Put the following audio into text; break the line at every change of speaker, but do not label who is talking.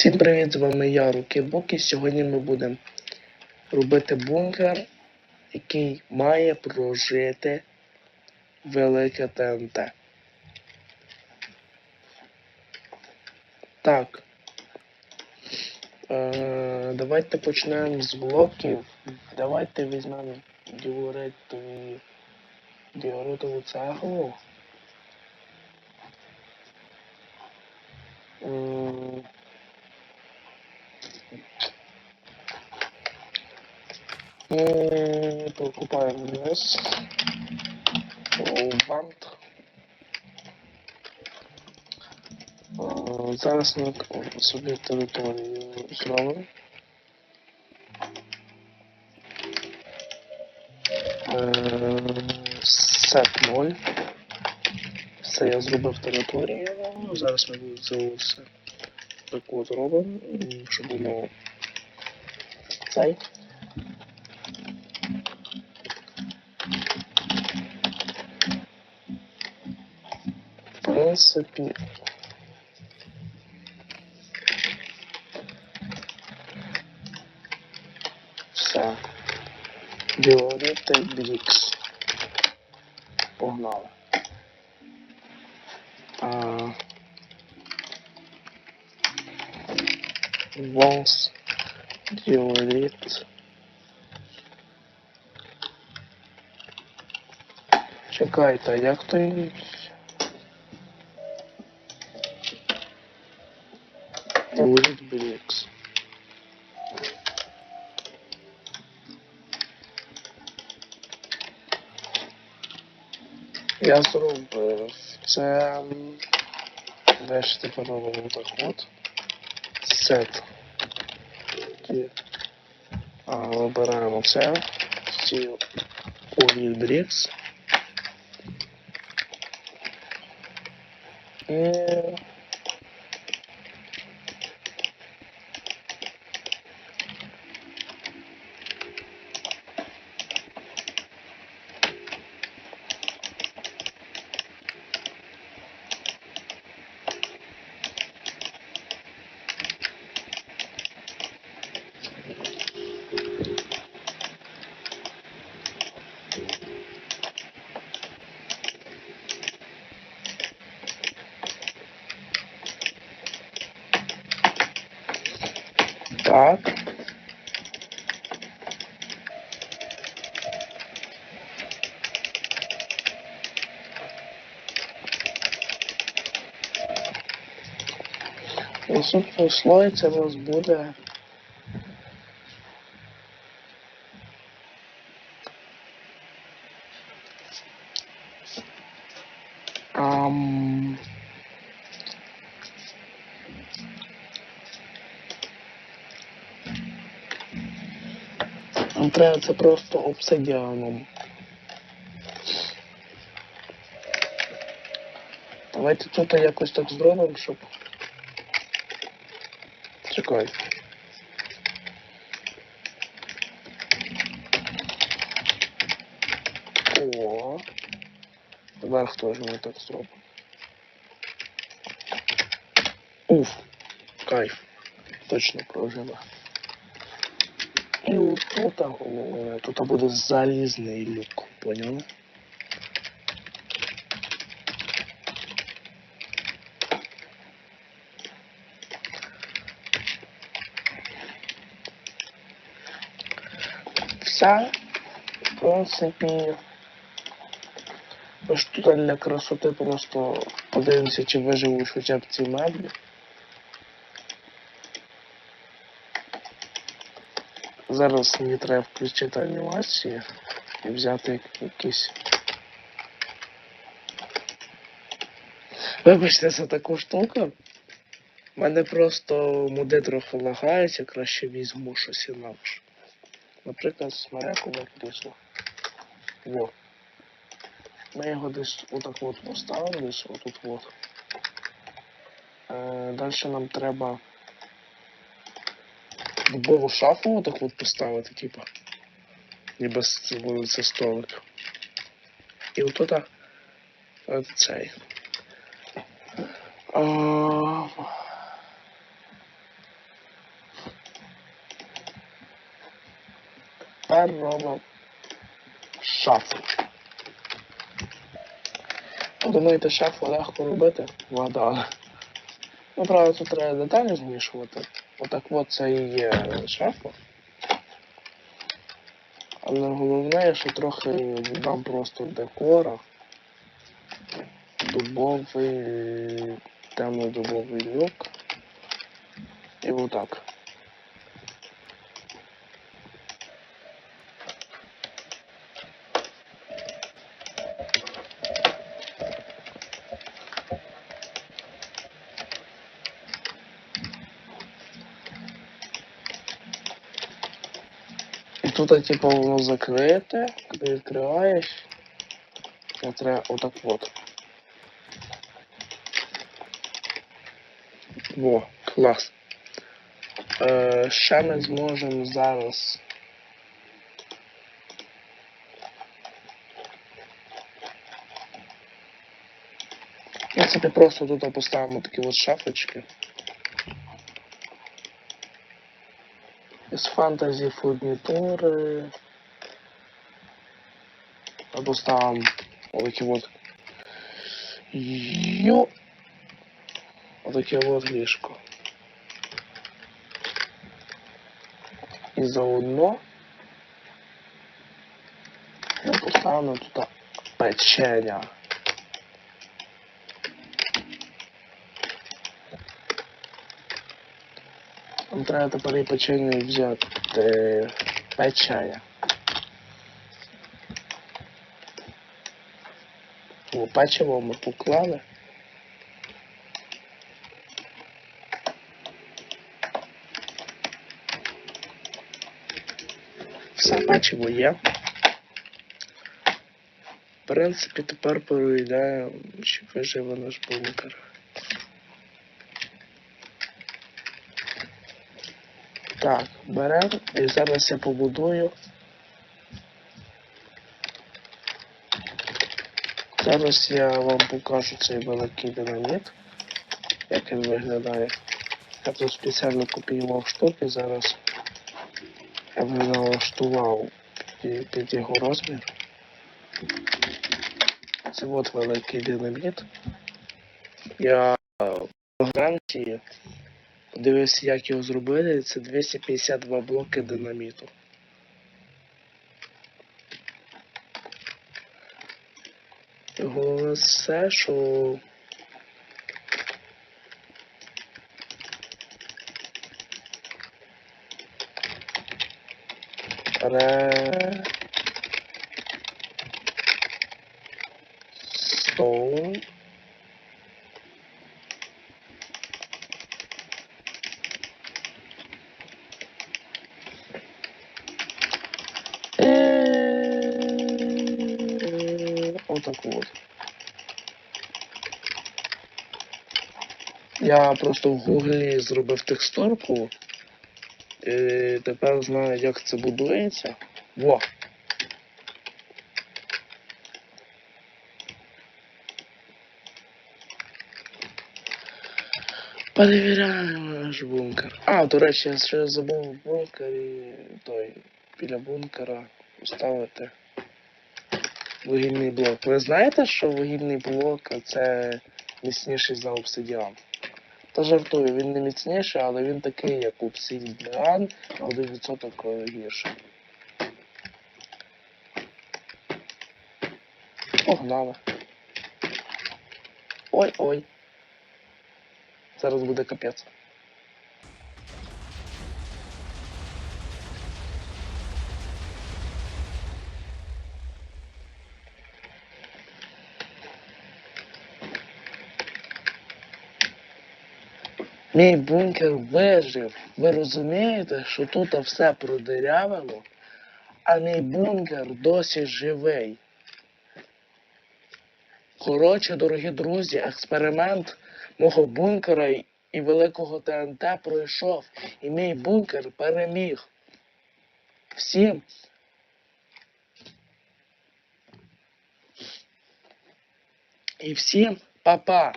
Всім привіт, з вами я, Руки Буки. Сьогодні ми будемо робити бункер, який має прожити велике ТНТ. Так. Е, давайте почнемо з блоків. Давайте візьмемо діоритові діоритову цеглу. І покупаємо вниз. У банк. Е, Зараз ми собі територію зробимо. Е, Сет 0. Все, я зробив територію. Зараз ми це все так от зробимо, щоб воно цей. Принципі. Все. Діорити Брікс. Погнали. Волс. Діорит. Чекайте, як той Діорит Брікс? Я зробив це. м, Де ж тепер робимо так от. Сет. Ті. А, вибираємо це. Ці Oil Bricks. І... Так. Наступний слой це у нас буде. Ам... Нам просто обсидіаном. Давайте тут якось так зробимо, щоб. Чекай. О. Верх теж ми так зробимо. Уф. Кайф. Точно прожила. І от тут, головне, тут буде залізний люк, поняли? Все, в принципі, ось тут для красоти просто подивимося, чи виживуть хоча б ці меблі. Зараз мені треба включити анімацію і взяти як- якісь. Вибачте за таку штуку. У мене просто моди трохи лагаються, краще візьму щось інакше. Наприклад, смерекове крісло. Во. Ми його десь отак от поставимо, десь отут от. Е, далі нам треба дубову шафу отак от поставити, типу. Ніби це буде це столик. І от тут. Е, цей. А... Тепер робимо шафу. Думаєте, шафу легко робити? Вода. Ну, правда, тут треба деталі змішувати. Отак от це і є шафа. Але головне, що трохи додам просто декора. Дубовий, темно-дубовий люк. І отак. Тут, типу, воно закрите, коли відкриваєш, це треба отак от. Во, клас. Е, ще ми зможемо зараз. В принципі, просто тут поставимо такі от шафочки. Із фантазі фурнітури. Або ставимо отакі от. Йо. Отаке от ліжко. І заодно я поставлю тут печення. Нам треба тепер і печення взяти печення. О, печиво ми поклали. Все печиво є. В принципі, тепер перевіряємо, чи виживе наш бункер. Так, беремо і зараз я побудую. Зараз я вам покажу цей великий динаміт, як він виглядає. Я тут спеціально копіював штуки, зараз я б налаштував під, його розмір. Це от великий динаміт. Я програмці подивився, як його зробили. Це 252 блоки динаміту. Головне все, що Ре... Стоун. Е, Отак от. Я просто в гуглі зробив текстурку. І тепер знаю, як це будується. Во! Перевіряємо наш бункер. А, до речі, я ще забув в бункері той біля бункера поставити вугільний блок. Ви знаєте, що вугільний блок це міцніший за обсидіан? Та жартую, він не міцніший, але він такий, як обсидіан, на 1% гірший. Погнали. Ой-ой. Зараз буде капець. Мій бункер вижив. Ви розумієте, що тут все продирявило, а мій бункер досі живий. Коротше, дорогі друзі, експеримент мого бункера і- великого ТНТ пройшов, і мій бункер переміг. Всім. І всім па-па.